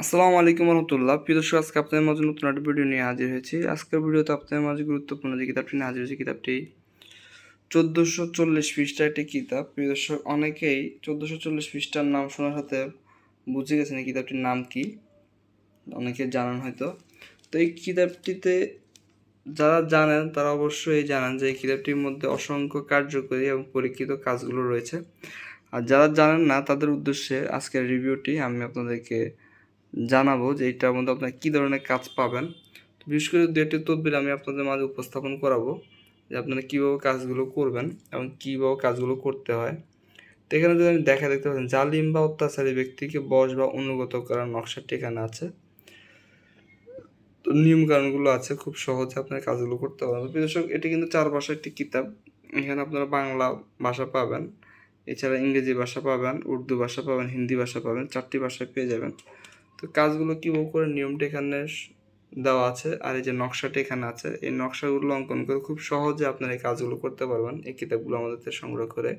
আসসালামু আলাইকুম রহমতুল্লাহ। প্রিয় দর্শক, আজকে আপনাদের মাঝে নতুন একটা ভিডিও নিয়ে হাজির হয়েছি। আজকের ভিডিওতে আপনাদের মাঝে গুরুত্বপূর্ণ যে কিতাবটি নিয়ে হাজির হয়েছে, কিতাবটি চোদ্দোশো চল্লিশ পৃষ্ঠা একটি কিতাব। প্রিয় দর্শক, অনেকেই চোদ্দোশো চল্লিশ পৃষ্ঠার নাম শোনার সাথে বুঝে গেছেন এই কিতাবটির নাম কি। অনেকে জানান হয়তো। তো এই কিতাবটিতে যারা জানেন, তারা অবশ্যই জানেন যে এই কিতাবটির মধ্যে অসংখ্য কার্যকরী এবং পরীক্ষিত কাজগুলো রয়েছে। আর যারা জানেন না, তাদের উদ্দেশ্যে আজকের রিভিউটি আমি আপনাদেরকে জানাব যে এটার মধ্যে আপনারা কী ধরনের কাজ পাবেন। বিশেষ করে দু একটি তদবির আমি আপনাদের মাঝে উপস্থাপন করাবো যে আপনারা কীভাবে কাজগুলো করবেন এবং কীভাবে কাজগুলো করতে হয়। তো এখানে যদি আমি দেখা দেখতে পাচ্ছেন, জালিম বা অত্যাচারী ব্যক্তিকে বস বা অনুগত করার নকশাটি এখানে আছে। তো নিয়ম কারণগুলো আছে, খুব সহজে আপনার কাজগুলো করতে পারবেন। দর্শক, এটি কিন্তু চার ভাষার একটি কিতাব, এখানে আপনারা বাংলা ভাষা পাবেন, এছাড়া ইংরেজি ভাষা পাবেন, উর্দু ভাষা পাবেন, হিন্দি ভাষা পাবেন, চারটি ভাষায় পেয়ে যাবেন। তো কাজগুলো কীভাবে করে নিয়মটা এখানে দেওয়া আছে আর এই যে নকশাটা এখানে আছে এই নকশাগুলো অঙ্কন করে খুব সহজে আপনারা এই কাজগুলো করতে পারবেন। এই কিতাবগুলো আমাদের সংগ্রহ করে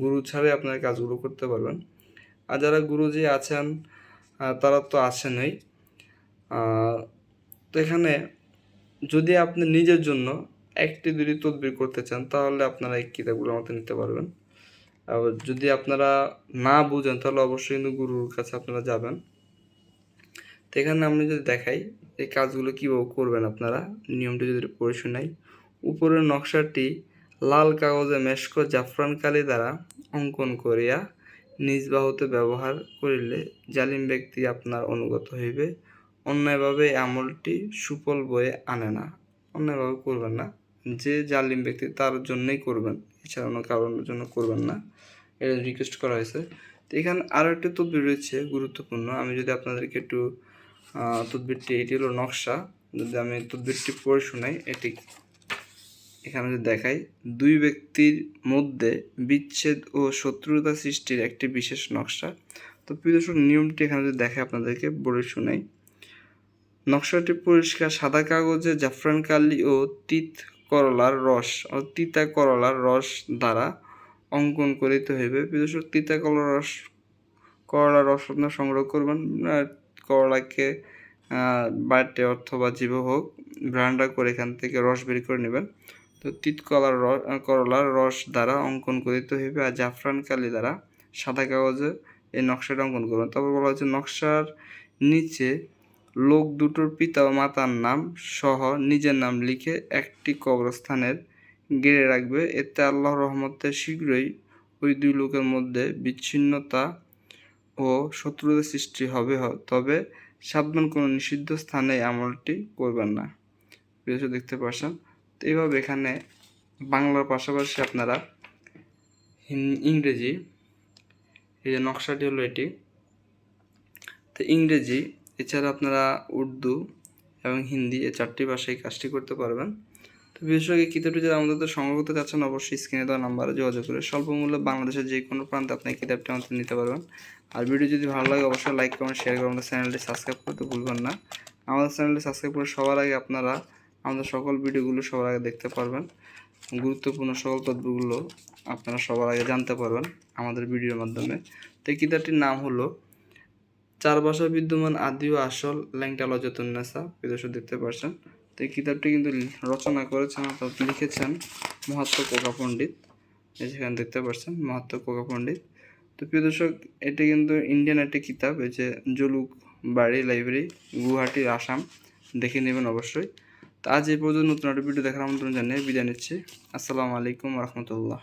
গুরু ছাড়াই আপনারা কাজগুলো করতে পারবেন। আর যারা গুরুজি আছেন তারা তো আছেনই আহ, তো এখানে যদি আপনি নিজের জন্য একটি দুটি তদবির করতে চান তাহলে আপনারা এই কিতাবগুলো মতো নিতে পারবেন। আর যদি আপনারা না বুঝেন তাহলে অবশ্যই কিন্তু গুরুর কাছে আপনারা যাবেন। তো এখানে আমি যদি দেখাই, এই কাজগুলো কীভাবে করবেন আপনারা, নিয়মটি যদি পড়ে শোনাই। উপরের নকশাটি লাল কাগজে মেশক জাফরান কালি দ্বারা অঙ্কন করিয়া নিজ বাহুতে ব্যবহার করিলে জালিম ব্যক্তি আপনার অনুগত হইবে। অন্যায়ভাবে আমলটি সুফল বয়ে আনে না। অন্যায়ভাবে করবেন না। যে জালিম ব্যক্তি তার জন্যই করবেন, এছাড়া অন্য কারণের জন্য করবেন না। এটা রিকোয়েস্ট করা হয়েছে। তো এখানে আরও একটি তদবির রয়েছে, গুরুত্বপূর্ণ। আমি যদি আপনাদেরকে একটু তদবিরটি, এটি হলো নকশা। যদি আমি তদবিরটি পড়ে শোনাই, এটি এখানে যদি দেখাই, দুই ব্যক্তির মধ্যে বিচ্ছেদ ও শত্রুতা সৃষ্টির একটি বিশেষ নকশা। তো প্রিয় দর্শক, নিয়মটি এখানে যদি দেখাই আপনাদেরকে পড়ে শোনাই। নকশাটি পরিষ্কার সাদা কাগজে জাফরান কালি ও তিত করলার রস, ও তিতা করলার রস দ্বারা অঙ্কন করিতে হইবে। প্রিয় দর্শক, তিতা করলার রস করলার রস আপনার সংগ্রহ করবেন করলাকে বাটে অথবা জীব হোক, ব্রান্ডা করে এখান থেকে রস বের করে নেবেন। তো তিত কলার করলার রস দ্বারা অঙ্কন করিতে হইবে আর জাফরান কালি দ্বারা সাদা কাগজে এই নকশাটা অঙ্কন করবেন। তারপর বলা হচ্ছে নকশার নিচে লোক দুটোর পিতা ও মাতার নাম সহ নিজের নাম লিখে একটি কবরস্থানের গেড়ে রাখবে। এতে আল্লাহ রহমতে শীঘ্রই ওই দুই লোকের মধ্যে বিচ্ছিন্নতা ও শত্রুতার সৃষ্টি হবে তবে সাবধান কোনো নিষিদ্ধ স্থানে আমলটি করবেন না। বিদেশে দেখতে পাচ্ছেন? তো এইভাবে এখানে বাংলার পাশাপাশি আপনারা ইংরেজি, এই যে নকশাটি হলো এটি। তো ইংরেজি, এছাড়া আপনারা উর্দু এবং হিন্দি এই চারটি ভাষায় কাজটি করতে পারবেন। তো বিশেষ করে এই কিতাবটি যারা আমাদের সংগ্রহ করতে চাচ্ছেন, অবশ্যই স্ক্রিনে দেওয়া নাম্বারে যোগাযোগ করে স্বল্প মূল্যে বাংলাদেশের যে কোনো প্রান্তে আপনি কিতাবটি আমাদের নিতে পারবেন। আর ভিডিও যদি ভালো লাগে, অবশ্যই লাইক কমেন্ট শেয়ার করে আমাদের চ্যানেলটি সাবস্ক্রাইব করতে ভুলবেন না। আমাদের চ্যানেলটি সাবস্ক্রাইব করে সবার আগে আপনারা আমাদের সকল ভিডিওগুলো সবার আগে দেখতে পারবেন। গুরুত্বপূর্ণ সকল তথ্যগুলো আপনারা সবার আগে জানতে পারবেন আমাদের ভিডিওর মাধ্যমে। তো কিতাবটির নাম হলো চার ভাষা বিদ্যমান আদি ও আসল ল্যাংটা লজতুন্নেসা বিদেশ দেখতে পারছেন তো এই কিতাবটি কিন্তু রচনা করেছেন অর্থাৎ লিখেছেন মহাত্ম কোকা পণ্ডিত। যেখানে দেখতে পাচ্ছেন মহাত্ম কোকা পণ্ডিত। তো প্রিয় দর্শক, এটি কিন্তু ইন্ডিয়ান একটি কিতাব, এই যে জলুক বাড়ি লাইব্রেরি, গুয়াহাটির আসাম। দেখে নেবেন অবশ্যই। তো আজ এই পর্যন্ত নতুন একটা ভিডিও দেখার আমন্ত্রণ জানিয়ে বিদায় নিচ্ছি। আসসালামু আলাইকুম রহমতুল্লাহ।